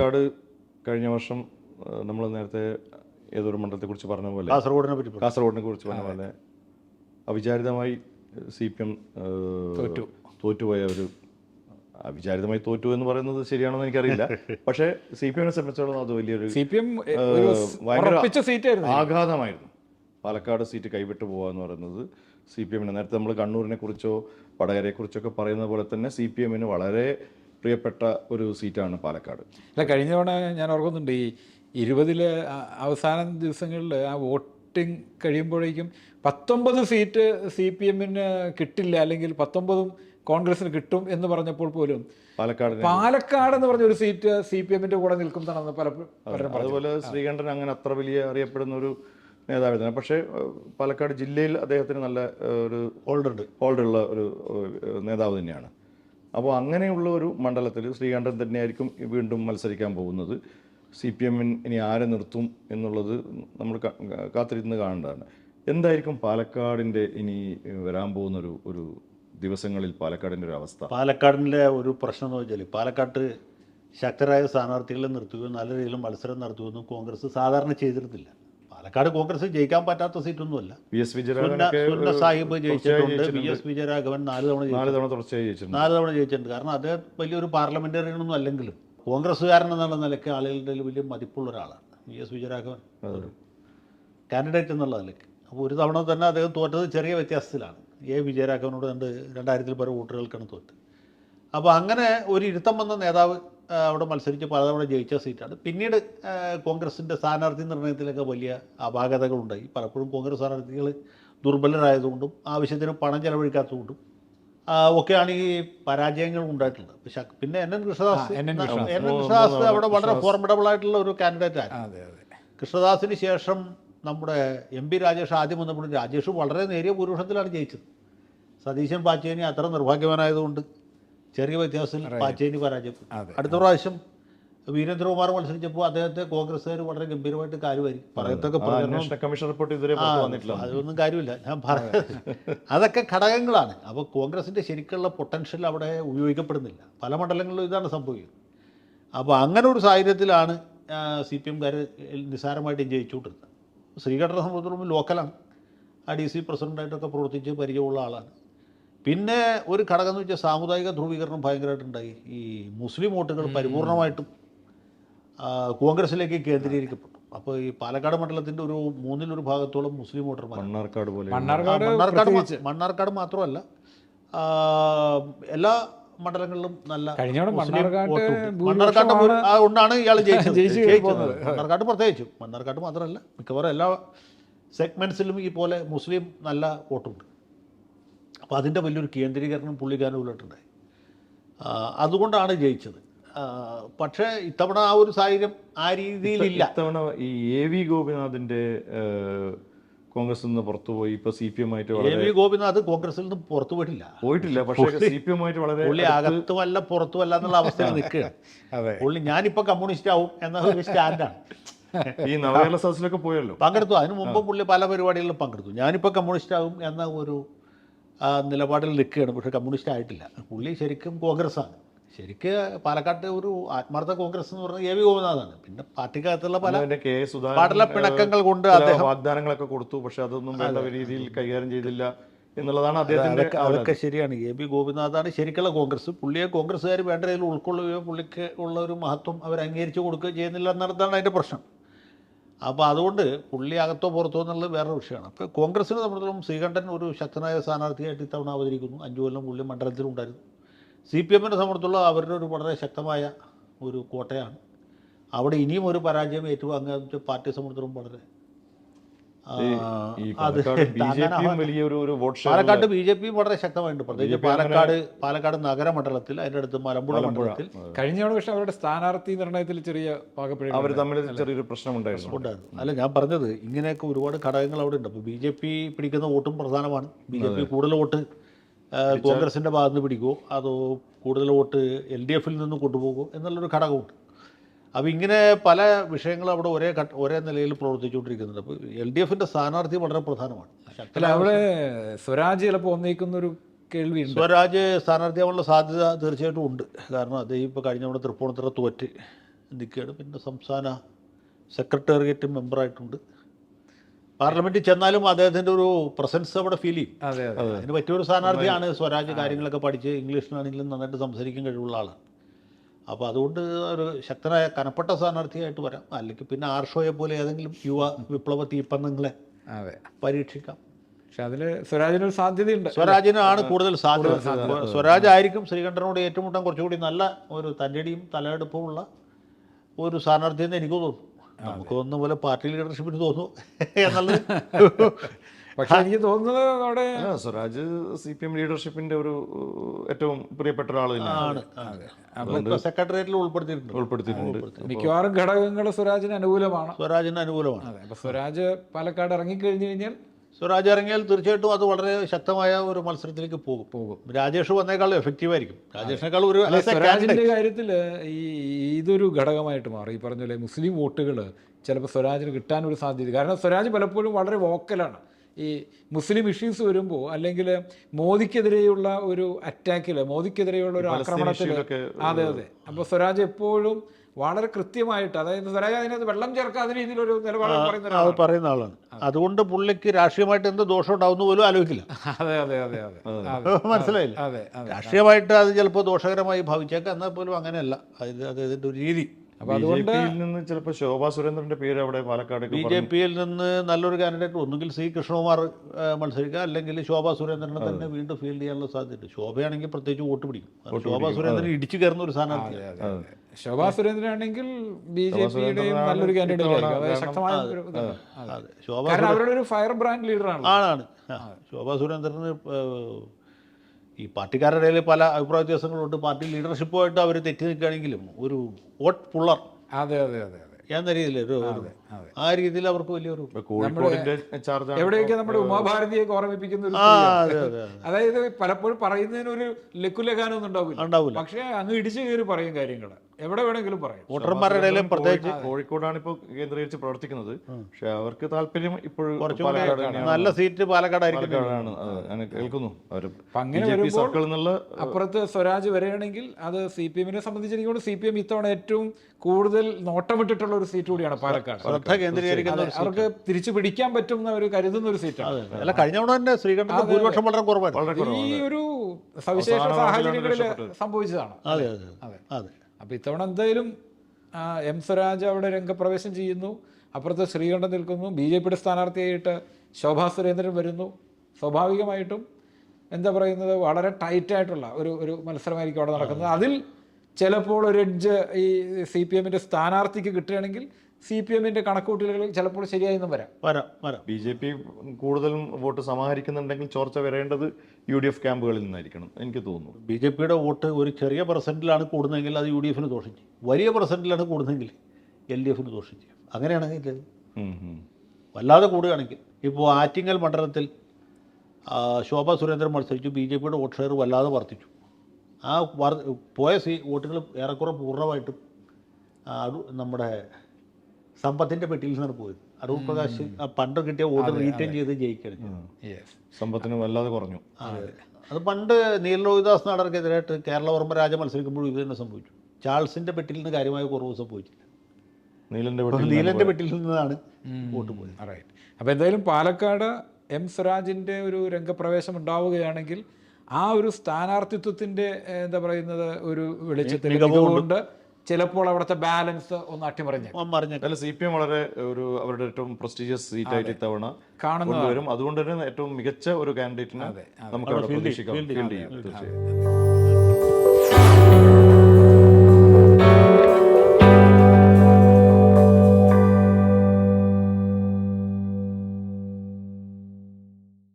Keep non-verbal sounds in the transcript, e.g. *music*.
പാലക്കാട് കഴിഞ്ഞ വർഷം നമ്മൾ നേരത്തെ ഏതൊരു മണ്ഡലത്തെക്കുറിച്ച് പറഞ്ഞ പോലെ കാസർഗോഡിനെ പറ്റി കാസർഗോഡിനെ കുറിച്ച് പറഞ്ഞ പോലെ അവിചാരിതമായി സി പി എം തോറ്റു. തോറ്റുപോയ ഒരു അവിചാരിതമായി തോറ്റു എന്ന് പറയുന്നത് ശരിയാണോ എന്ന് എനിക്കറിയില്ല. *laughs* പക്ഷേ സി പി എമ്മിനെ സംബന്ധിച്ചിടത്തോളം അത് വലിയൊരു സി പി എം ഭയങ്കര സീറ്റായിരുന്നു. ആഘാതമായിരുന്നു. പാലക്കാട് സീറ്റ് കൈവിട്ട് പോകുക എന്ന് പറയുന്നത് സി പി എമ്മിന്. നേരത്തെ നമ്മൾ കണ്ണൂരിനെ കുറിച്ചോ വടകരയെ കുറിച്ചൊക്കെ പറയുന്ന പോലെ തന്നെ സി പി എമ്മിന് വളരെ പ്രിയപ്പെട്ട ഒരു സീറ്റാണ് പാലക്കാട്. അല്ല കഴിഞ്ഞ തവണ ഞാൻ ഓർക്കുന്നുണ്ട് ഈ ഇരുപതിലെ അവസാന ദിവസങ്ങളിൽ ആ വോട്ടിംഗ് കഴിയുമ്പോഴേക്കും പത്തൊമ്പത് സീറ്റ് സി പി എമ്മിന് കിട്ടില്ല അല്ലെങ്കിൽ പത്തൊമ്പതും കോൺഗ്രസിന് കിട്ടും എന്ന് പറഞ്ഞപ്പോൾ പോലും പാലക്കാട് പാലക്കാട് എന്ന് പറഞ്ഞ ഒരു സീറ്റ് സി പി എമ്മിന്റെ കൂടെ നിൽക്കുന്നതാണെന്ന് പല പലരും അതുപോലെ ശ്രീകണ്ഠൻ അങ്ങനെ അത്ര വലിയ അറിയപ്പെടുന്ന ഒരു നേതാവായിരുന്നു പക്ഷേ പാലക്കാട് ജില്ലയിൽ അദ്ദേഹത്തിന് നല്ല ഒരു ഹോൾഡുണ്ട് ഹോൾഡുള്ള ഒരു നേതാവ് തന്നെയാണ്. അപ്പോൾ അങ്ങനെയുള്ള ഒരു മണ്ഡലത്തിൽ ശ്രീകണ്ഠൻ തന്നെയായിരിക്കും വീണ്ടും മത്സരിക്കാൻ പോകുന്നത്. സി പി എമ്മിന് ഇനി ആരെ നിർത്തും എന്നുള്ളത് നമ്മൾ കാത്തിരുന്ന് കാണേണ്ടതാണ്. എന്തായിരിക്കും പാലക്കാടിന്റെ ഇനി വരാൻ പോകുന്ന ഒരു ദിവസങ്ങളിൽ പാലക്കാടിന്റെ ഒരു അവസ്ഥ? പാലക്കാടിന്റെ ഒരു പ്രശ്നം എന്ന് വെച്ചാൽ പാലക്കാട്ട് ശക്തരായ സ്ഥാനാർത്ഥികളെ നിർത്തുകയും നല്ല രീതിയിൽ മത്സരം നടത്തുകയൊന്നും കോൺഗ്രസ് സാധാരണ ചെയ്തിരുന്നില്ല. പാലക്കാട് കോൺഗ്രസ് ജയിക്കാൻ പറ്റാത്ത സീറ്റൊന്നുമല്ല. വി എസ് വിജയരാഘവൻ സാഹിബ് ജയിച്ചിട്ടുണ്ട്. വി എസ് വിജയരാഘവൻ നാല് തവണ നാല് തവണ തുടർച്ചയായി ജയിച്ചിട്ടുണ്ട്. നാല് തവണ ജയിച്ചിട്ടുണ്ട്. കാരണം അദ്ദേഹം വലിയൊരു പാർലമെന്റേറിയനൊന്നും അല്ലെങ്കിലും കോൺഗ്രസ്സുകാരൻ എന്നുള്ള നിലയ്ക്ക് ആളുകളുടെ വലിയ മതിപ്പുള്ള ഒരാളാണ് വി എസ് വിജയരാഘവൻ. കാൻഡിഡേറ്റ് എന്നുള്ള നിലയ്ക്ക്. അപ്പോൾ ഒരു തവണ തന്നെ അദ്ദേഹം തോറ്റത് ചെറിയ വ്യത്യാസത്തിലാണ്. എ വിജയരാഘവനോട് രണ്ട് രണ്ടായിരത്തിൽ പരം വോട്ടുകൾക്കാണ് തോറ്റ്. അപ്പോൾ അങ്ങനെ ഒരു ഇരുത്തം വന്ന നേതാവ് അവിടെ മത്സരിച്ച് പലതവണ ജയിച്ച സീറ്റാണ്. പിന്നീട് കോൺഗ്രസിന്റെ സ്ഥാനാർത്ഥി നിർണയത്തിലൊക്കെ വലിയ അപാകതകളുണ്ടായി. പലപ്പോഴും കോൺഗ്രസ് സ്ഥാനാർത്ഥികൾ ദുർബലരായതുകൊണ്ടും ആവശ്യത്തിന് പണം ചെലവഴിക്കാത്തതുകൊണ്ടും ഒക്കെയാണ് ഈ പരാജയങ്ങൾ ഉണ്ടായിട്ടുള്ളത്. പക്ഷെ പിന്നെ N N Krishnadas N N Krishnadas. അവിടെ വളരെ ഫോർമിഡബിൾ ആയിട്ടുള്ള ഒരു കാൻഡിഡേറ്റ് ആണ് അതെ അതെ. കൃഷ്ണദാസിന് ശേഷം നമ്മുടെ എം പി രാജേഷ് ആദ്യം വന്നപ്പോൾ രാജേഷ് വളരെ നേരിയ ഭൂരിപക്ഷത്തിലാണ് ജയിച്ചത്. സതീശൻ പാച്ചേനി അത്ര നിർഭാഗ്യവാനായതുകൊണ്ട് ചെറിയ വ്യത്യാസത്തിൽ പാച്ചേനി പരാജയപ്പെട്ടു അടുത്ത പ്രാവശ്യം വീരേന്ദ്രകുമാർ മത്സരിച്ചപ്പോൾ അദ്ദേഹത്തെ കോൺഗ്രസ്സുകാർ വളരെ ഗംഭീരമായിട്ട് കാര്യമായി പറയത്തൊക്കെ കമ്മീഷൻ റിപ്പോർട്ട് ഇതുവരെ വന്നിട്ടില്ല. അതൊന്നും കാര്യമില്ല. ഞാൻ പറഞ്ഞത് അതൊക്കെ ഘടകങ്ങളാണ്. അപ്പോൾ കോൺഗ്രസിന്റെ ശരിക്കുള്ള പൊട്ടൻഷ്യൽ അവിടെ ഉപയോഗിക്കപ്പെടുന്നില്ല. പല മണ്ഡലങ്ങളിലും ഇതാണ് സംഭവിക്കുന്നത്. അപ്പോൾ അങ്ങനെ ഒരു സാഹചര്യത്തിലാണ് സി പി എംകാർ നിസ്സാരമായിട്ട് ജയിച്ചുകൊണ്ടിരുന്നത്. ശ്രീകണ്ഠനെ സംബന്ധിച്ചിടത്തോളം ലോക്കലാണ് ആ ഡി സി പ്രസിഡന്റായിട്ടൊക്കെ പ്രവർത്തിച്ച് പരിചയമുള്ള ആളാണ്. പിന്നെ ഒരു ഘടകം എന്ന് വെച്ചാൽ സാമുദായിക ധ്രുവീകരണം ഭയങ്കരമായിട്ടുണ്ടായി. ഈ മുസ്ലിം വോട്ടുകൾ പരിപൂർണമായിട്ടും കോൺഗ്രസിലേക്ക് കേന്ദ്രീകരിക്കപ്പെട്ടു. അപ്പോൾ ഈ പാലക്കാട് മണ്ഡലത്തിന്റെ ഒരു മൂന്നിലൊരു ഭാഗത്തോളം മുസ്ലിം വോട്ടർമാർ. മണ്ണാർക്കാട് പോലെ. മണ്ണാർക്കാട് മണ്ണാർക്കാട് മാത്രമല്ല എല്ലാ മണ്ഡലങ്ങളിലും നല്ല മണ്ണാർക്കാട്ട് കൊണ്ടാണ് ഇയാൾ *laughs* ജയിച്ചത്. ജയിച്ച് ജയിച്ചത്. പോകുന്നത്. മണ്ണാർക്കാട് പ്രത്യേകിച്ചും. മണ്ണാർക്കാട്ട് മാത്രമല്ല മിക്കവാറും എല്ലാ സെഗ്മെന്റ്സിലും ഈ പോലെ മുസ്ലിം നല്ല വോട്ടുണ്ട്. അപ്പോൾ അതിന്റെ വലിയൊരു കേന്ദ്രീകരണം പുള്ളിക്കാരൻ ഉള്ളിട്ടുണ്ടായി ആ, അതുകൊണ്ടാണ് ജയിച്ചത്. പക്ഷേ ഇത്തവണ ആ ഒരു സാഹചര്യം ആ രീതിയിലില്ല. ഇത്തവണ ഈ എ വി ഗോപിനാഥിന്റെ കോൺഗ്രസിൽ നിന്ന് പുറത്തുപോയി ഇപ്പൊ സി പി എം ആയിട്ട് എ വളരെ വി ഗോപിനാഥ് കോൺഗ്രസിൽ നിന്ന് പുറത്തു പോയിട്ടില്ല. പോയിട്ടില്ല. പക്ഷേ സി പി എം ആയിട്ട് വളരെ പുള്ളി അകത്തുമല്ല പുറത്തുമല്ല എന്നുള്ള അവസ്ഥയിൽ നിൽക്കുകയാണ്. *laughs* അതെ. പുള്ളി ഞാനിപ്പോ കമ്മ്യൂണിസ്റ്റ് ആവും എന്ന ഒരു സ്റ്റാൻഡാണ്. ഈ നവകേരള സദസ്സിലൊക്കെ പോയല്ലോ. പങ്കെടുത്തു. അതിനു മുമ്പ് പുള്ളി പല പരിപാടികളിലും പങ്കെടുത്തു. ഞാനിപ്പോ കമ്മ്യൂണിസ്റ്റ് ആവും എന്ന ഒരു നിലപാടിൽ നിൽക്കുകയാണ്. പക്ഷേ കമ്മ്യൂണിസ്റ്റ് ആയിട്ടില്ല. പുള്ളി ശരിക്കും കോൺഗ്രസ്സാണ്. ശരിക്ക് പാലക്കാട്ട് ഒരു ആത്മാർത്ഥ കോൺഗ്രസ് എന്ന് പറഞ്ഞാൽ എ വി ഗോപിനാഥാണ്. പിന്നെ പാർട്ടിക്കകത്തുള്ള പല കെ പിണക്കങ്ങൾ കൊണ്ട് അദ്ദേഹം വാഗ്ദാനങ്ങളൊക്കെ കൊടുത്തു. പക്ഷെ അതൊന്നും വേണ്ട രീതിയിൽ കൈകാര്യം ചെയ്തില്ല എന്നുള്ളതാണ് അദ്ദേഹത്തിന്റെ അതൊക്കെ അതൊക്കെ ശരിയാണ്. എ ബി ഗോപിനാഥാണ് ശരിക്കുള്ള കോൺഗ്രസ്. പുള്ളിയെ കോൺഗ്രസ്സുകാർ വേണ്ട രീതിയിൽ ഉൾക്കൊള്ളുകയോ പുള്ളിക്ക് ഉള്ള ഒരു മഹത്വം അവർ അംഗീകരിച്ചു കൊടുക്കുകയോ ചെയ്യുന്നില്ല എന്നതാണ് അതിന്റെ പ്രശ്നം. അപ്പോൾ അതുകൊണ്ട് പുള്ളി അകത്തോ പുറത്തോ എന്നുള്ളത് വേറൊരു വിഷയമാണ്. അപ്പോൾ കോൺഗ്രസിനെ സംബന്ധിച്ചിടത്തോളം ശ്രീകണ്ഠൻ ഒരു ശക്തനായ സ്ഥാനാർത്ഥിയായിട്ട് ഇത്തവണ അവതരിക്കുന്നു. അഞ്ചു കൊല്ലം പുള്ളി മണ്ഡലത്തിലുണ്ടായിരുന്നു സി പി എമ്മിനെ സംബന്ധിച്ചുള്ള അവരുടെ ഒരു വളരെ ശക്തമായ ഒരു കോട്ടയാണ്. അവിടെ ഇനിയും ഒരു പരാജയം ഏറ്റുവാങ്ങുക പാർട്ടിയെ സംബന്ധിച്ചിടത്തോളം വളരെ പാലക്കാട് *laughs* ബി ജെ പിയും വളരെ ശക്തമായിട്ടുണ്ട്. പ്രത്യേകിച്ച് പാലക്കാട് പാലക്കാട് നഗരമണ്ഡലത്തിൽ അതിന്റെ അടുത്ത് മലമ്പുഴ മണ്ഡലത്തിൽ. കഴിഞ്ഞ തവണ പക്ഷെ അവരുടെ സ്ഥാനാർത്ഥി നിർണയത്തിൽ ചെറിയ പാകപ്പിഴ അവർ തമ്മിൽ ചെറിയൊരു പ്രശ്നമുണ്ടായിരുന്നു ഉണ്ടായിരുന്നു. അല്ല ഞാൻ പറഞ്ഞത് ഇങ്ങനെയൊക്കെ ഒരുപാട് ഘടകങ്ങൾ അവിടെ ഉണ്ട്. അപ്പോൾ ബി ജെ പി പിടിക്കുന്ന വോട്ടും പ്രധാനമാണ്. ബി ജെ പി കൂടുതൽ വോട്ട് കോൺഗ്രസിന്റെ ഭാഗത്ത് നിന്ന് പിടിക്കുമോ അതോ കൂടുതൽ വോട്ട് എൽ ഡി എഫിൽ നിന്ന് കൊണ്ടുപോകുമോ എന്നുള്ളൊരു ഘടകമുണ്ട്. അപ്പോൾ ഇങ്ങനെ പല വിഷയങ്ങളും അവിടെ ഒരേ ഒരേ നിലയിൽ പ്രവർത്തിച്ചുകൊണ്ടിരിക്കുന്നുണ്ട്. അപ്പോൾ എൽ ഡി എഫിന്റെ സ്ഥാനാർത്ഥി വളരെ പ്രധാനമാണ്. അല്ല അവിടെ സ്വരാജ് ചിലപ്പോൾ ഒന്നേക്കുന്ന ഒരു കേൾവി സ്വരാജ് സ്ഥാനാർത്ഥിയാവാനുള്ള സാധ്യത തീർച്ചയായിട്ടും ഉണ്ട്. കാരണം അദ്ദേഹം ഇപ്പോൾ കഴിഞ്ഞ നമ്മുടെ തൃപ്പൂണിത്തുറ തോറ്റ് നിൽക്കുകയാണ്. പിന്നെ സംസ്ഥാന സെക്രട്ടേറിയറ്റ് മെമ്പറായിട്ടുണ്ട്. പാർലമെന്റിൽ ചെന്നാലും അദ്ദേഹത്തിന്റെ ഒരു പ്രസൻസ് അവിടെ ഫീൽ ചെയ്യും. അതെ അതെ. അതിന് പറ്റിയൊരു സ്ഥാനാർത്ഥിയാണ് സ്വരാജ് കാര്യങ്ങളൊക്കെ പഠിച്ച് ഇംഗ്ലീഷിലാണെങ്കിലും നന്നായിട്ട് സംസാരിക്കാൻ കഴിവുള്ള ആളാണ്. അപ്പോൾ അതുകൊണ്ട് ഒരു ശക്തനായ കനപ്പെട്ട സ്ഥാനാർത്ഥിയായിട്ട് വരാം. അല്ലെങ്കിൽ പിന്നെ ആർഷോയെ പോലെ ഏതെങ്കിലും യുവ വിപ്ലവ തീപ്പന്തങ്ങളെ അതെ. പരീക്ഷിക്കാം. പക്ഷെ അതിൽ സ്വരാജിനൊരു സാധ്യതയുണ്ട്. സ്വരാജിനാണ് കൂടുതൽ സാധ്യത. സ്വരാജ് ആയിരിക്കും ശ്രീകണ്ഠനോട് ഏറ്റുമുട്ടാൻ കുറച്ചുകൂടി നല്ല ഒരു തന്റെടിയും തലയെടുപ്പുമുള്ള ഒരു സ്ഥാനാർത്ഥി എന്ന് എനിക്ക് തോന്നുന്നു. നമുക്ക് തോന്നുന്ന പോലെ പാർട്ടി ലീഡർഷിപ്പിന് തോന്നുന്നു. *laughs* എന്നുള്ളത് പക്ഷെ എനിക്ക് തോന്നുന്നത് അവിടെ സ്വരാജ് സി പി എം ലീഡർഷിപ്പിന്റെ ഒരു ഏറ്റവും പ്രിയപ്പെട്ട ഒരാൾ തന്നെയാണ്. ആണ് സെക്രട്ടേറിയറ്റിൽ ഉൾപ്പെടുത്തിയിട്ടുണ്ട്. ഉൾപ്പെടുത്തിയിട്ടുണ്ട്. മിക്കവാറും ഘടകങ്ങൾ സ്വരാജിന് അനുകൂലമാണ്. സ്വരാജിന് അനുകൂലമാണ്. സ്വരാജ് പാലക്കാട് ഇറങ്ങിക്കഴിഞ്ഞു കഴിഞ്ഞാൽ സ്വരാജ് ഇറങ്ങിയാൽ തീർച്ചയായിട്ടും അത് വളരെ ശക്തമായ ഒരു മത്സരത്തിലേക്ക് പോകും. പോകും. രാജേഷ് വന്നേക്കാളും എഫക്റ്റീവ് ആയിരിക്കും. രാജേഷിനേക്കാൾ ഒരു സ്വരാജിന്റെ കാര്യത്തിൽ ഈ ഇതൊരു ഘടകമായിട്ട് മാറി. ഈ പറഞ്ഞ പോലെ മുസ്ലിം വോട്ടുകൾ ചിലപ്പോൾ സ്വരാജിന് കിട്ടാനൊരു സാധ്യത. കാരണം സ്വരാജ് പലപ്പോഴും വളരെ വോക്കലാണ് ഈ മുസ്ലിം ഇഷ്യൂസ് വരുമ്പോൾ അല്ലെങ്കിൽ മോദിക്കെതിരെയുള്ള ഒരു അറ്റാക്കിൽ മോദിക്കെതിരെയുള്ള ഒരു ആക്രമണത്തിൽ അതെ അതെ. അപ്പോൾ സ്വരാജ് എപ്പോഴും വളരെ കൃത്യമായിട്ട് അതായത് സ്വരാജ് അതിനകത്ത് വെള്ളം ചേർക്കാത്ത രീതിയിലൊരു നിലപാട് പറയുന്ന അത് പറയുന്ന ആളാണ്. അതുകൊണ്ട് പുള്ളിക്ക് രാഷ്ട്രീയമായിട്ട് എന്ത് ദോഷം ഉണ്ടാവുന്ന പോലും ആലോചിക്കില്ല. അതെ അതെ അതെ അതെ. അതെ. മനസ്സിലായില്ല. അതെ അതെ രാഷ്ട്രീയമായിട്ട് അത് ചിലപ്പോൾ ദോഷകരമായി ഭാവിച്ചേക്കാം എന്നാൽ പോലും അങ്ങനെയല്ല. അത് അദ്ദേഹത്തിന്റെ ഒരു രീതി. അപ്പൊ ബി ജെ അതുകൊണ്ട് പിയിൽ നിന്ന് ചിലപ്പോൾ ശോഭാ സുരേന്ദ്രന്റെ പേര് അവിടെ പാലക്കാട് ബി ജെ പിയിൽ നിന്ന് നല്ലൊരു കാൻഡിഡേറ്റ് ഒന്നുകിൽ സി കൃഷ്ണകുമാർ മത്സരിക്കുക അല്ലെങ്കിൽ ശോഭാ സുരേന്ദ്രനെ തന്നെ വീണ്ടും ഫീൽഡ് ചെയ്യാനുള്ള സാധ്യതയുണ്ട്. ശോഭയാണെങ്കിൽ പ്രത്യേകിച്ച് വോട്ട് പിടിക്കും. ശോഭാ സുരേന്ദ്രൻ ഇടിച്ചു കയറുന്ന ഒരു സ്ഥാനാർത്ഥി ശോഭാ സുരേന്ദ്രൻ ആണെങ്കിൽ ബി ജെ പിയുടെയും നല്ലൊരു കാൻഡിഡേറ്റ് ആയിരിക്കും. ശക്തമായ ഒരു അതെ. അതെ. ശോഭ കാരണം അവരുടെ ഒരു ഫയർ ബ്രാൻഡ് ലീഡറാണ് ആണാണ്. ആ, ശോഭാ സുരേന്ദ്രന് ഈ പാർട്ടിക്കാരുടെ ഇടയിൽ പല അഭിപ്രായ വ്യത്യാസങ്ങളുണ്ട്. പാർട്ടി ലീഡർഷിപ്പുമായിട്ട് അവർ തെറ്റി നിൽക്കുകയാണെങ്കിലും ഒരു വോട്ട് പുള്ളർ അതെ അതെ അതെ എന്ന രീതിയിൽ ഒരു ആ രീതിയിൽ അവർക്ക് വലിയൊരു എവിടെയൊക്കെ നമ്മുടെ ഉമാഭാരതിയെ ഓർമ്മിപ്പിക്കുന്ന ഒരു. അതായത് പലപ്പോഴും പറയുന്നതിന് ഒരു ലക്കുലഗാനൊന്നും ഉണ്ടാവില്ല. ഉണ്ടാവില്ല. പക്ഷേ അങ്ങ് ഇടിച്ചു കയറി പറയും കാര്യങ്ങൾ എവിടെ വേണമെങ്കിലും പറയാം. വോട്ടർമാരുടെ ഇടയിലും പ്രത്യേകിച്ച് കോഴിക്കോടാണ് ഇപ്പോൾ കേന്ദ്രീകരിച്ച് പ്രവർത്തിക്കുന്നത്. പക്ഷെ അവർക്ക് താല്പര്യം ഇപ്പോഴും. നല്ല സീറ്റ് പാലക്കാട് ആയിരിക്കും അത് കേൾക്കുന്നു. അവർ അങ്ങനെ വരുമ്പോൾ സർക്കിളിൽ അപ്പുറത്ത് സ്വരാജ് വരികയാണെങ്കിൽ അത് സി പി എമ്മിനെ സംബന്ധിച്ചിരിക്കും സി പി എം ഇത്തവണ ഏറ്റവും കൂടുതൽ നോട്ടമിട്ടിട്ടുള്ള ഒരു സീറ്റ് കൂടിയാണ് പാലക്കാട്. ശ്രദ്ധ കേന്ദ്രീകരിക്കുന്ന അവർക്ക് തിരിച്ചു പിടിക്കാൻ പറ്റും അവർ കരുതുന്ന ഒരു സീറ്റാണ്. അല്ല കഴിഞ്ഞ തവണ തന്നെ ഭൂരിപക്ഷം വളരെ കുറവായിരുന്നു. ഈ ഒരു സവിശേഷ സാഹചര്യങ്ങളിൽ സംഭവിച്ചതാണ്. അതെ അതെ. അതെ. അതെ. അപ്പോൾ ഇത്തവണ എന്തായാലും എം സ്വരാജ് അവിടെ രംഗപ്രവേശം ചെയ്യുന്നു. അപ്പുറത്ത് ശ്രീകണ്ഠൻ നിൽക്കുന്നു. ബി ജെ പിയുടെ സ്ഥാനാർത്ഥിയായിട്ട് ശോഭാ സുരേന്ദ്രൻ വരുന്നു. സ്വാഭാവികമായിട്ടും എന്താ പറയുന്നത്? വളരെ ടൈറ്റായിട്ടുള്ള ഒരു ഒരു മത്സരമായിരിക്കും അവിടെ നടക്കുന്നത്. അതിൽ ചിലപ്പോൾ ഒരു എഡ്ജ് ഈ സി പി എമ്മിന്റെ സ്ഥാനാർത്ഥിക്ക് കിട്ടുകയാണെങ്കിൽ സി പി എമ്മിന്റെ കണക്കുകൂട്ടലുകൾ ചിലപ്പോൾ ശരിയായെന്നും വരാം. വരാം വരാം. ബി ജെ പി കൂടുതലും വോട്ട് സമാഹരിക്കുന്നുണ്ടെങ്കിൽ ചോർച്ച വരേണ്ടത് യു ഡി എഫ് ക്യാമ്പുകളിൽ നിന്നായിരിക്കണം എനിക്ക് തോന്നുന്നു. ബി ജെ പിയുടെ വോട്ട് ഒരു ചെറിയ പെർസെന്റിലാണ് കൂടുന്നതെങ്കിൽ അത് യു ഡി എഫിന് ദോഷം ചെയ്യും വലിയ പെർസെന്റിലാണ് കൂടുന്നതെങ്കിൽ എൽ ഡി എഫിന് ദോഷം ചെയ്യും അങ്ങനെയാണെങ്കിൽ. വല്ലാതെ കൂടുകയാണെങ്കിൽ ഇപ്പോൾ ആറ്റിങ്ങൽ മണ്ഡലത്തിൽ ശോഭ സുരേന്ദ്രൻ മത്സരിച്ചു ബി ജെ പിയുടെ വോട്ട് ഷെയർ വല്ലാതെ വർദ്ധിച്ചു. ആ വർ പോയ സീ വോട്ടുകൾ ഏറെക്കുറെ പൂർണമായിട്ടും നമ്മുടെ സമ്പത്തിന്റെ പെട്ടിയിൽ നിന്നാണ് പോയത് അടൂർ പ്രകാശ് പണ്ട് കിട്ടിയ വോട്ട് റീറ്റെയിൻ ചെയ്ത് ജയിക്കണം യെസ് സമ്പത്തിന് വല്ലാതെ കുറഞ്ഞു. അത്. പണ്ട് നീൽ രോഹിദാസ് നാടർക്കെതിരായിട്ട് കേരളവർമ്മ രാജ മത്സരിക്കുമ്പോഴും ഇത് തന്നെ സംഭവിച്ചു. ചാൾസിന്റെ പെട്ടിയിൽ നിന്ന് കാര്യമായ കുറവ് സംഭവിച്ചില്ല നീലന്റെ നീലന്റെ പെട്ടിൽ നിന്നാണ് വോട്ട് പോയത്. റൈറ്റ് അപ്പോൾ എന്തായാലും പാലക്കാട് എം സ്വരാജിന്റെ ഒരു രംഗപ്രവേശം ഉണ്ടാവുകയാണെങ്കിൽ ആ ഒരു സ്ഥാനാർത്ഥിത്വത്തിന്റെ എന്താ പറയുന്നത് ഒരു വെളിച്ചത്തിൽ മികവുകൊണ്ട് ചിലപ്പോൾ അവിടുത്തെ ബാലൻസ് ഒന്ന് അട്ടിമറിഞ്ഞ് മറിഞ്ഞ സി പി എം വളരെ ഒരു അവരുടെ ഏറ്റവും പ്രസ്റ്റീജിയസ് സീറ്റ് ആയിട്ട് ഇത്തവണ കാണുന്നവരും അതുകൊണ്ട് തന്നെ ഏറ്റവും മികച്ച ഒരു കാൻഡിഡേറ്റിനെ നമുക്ക് അവിടെ പ്രതീക്ഷിക്കാം. ഫീൽഡ് ചെയ്യാം. തീർച്ചയായും.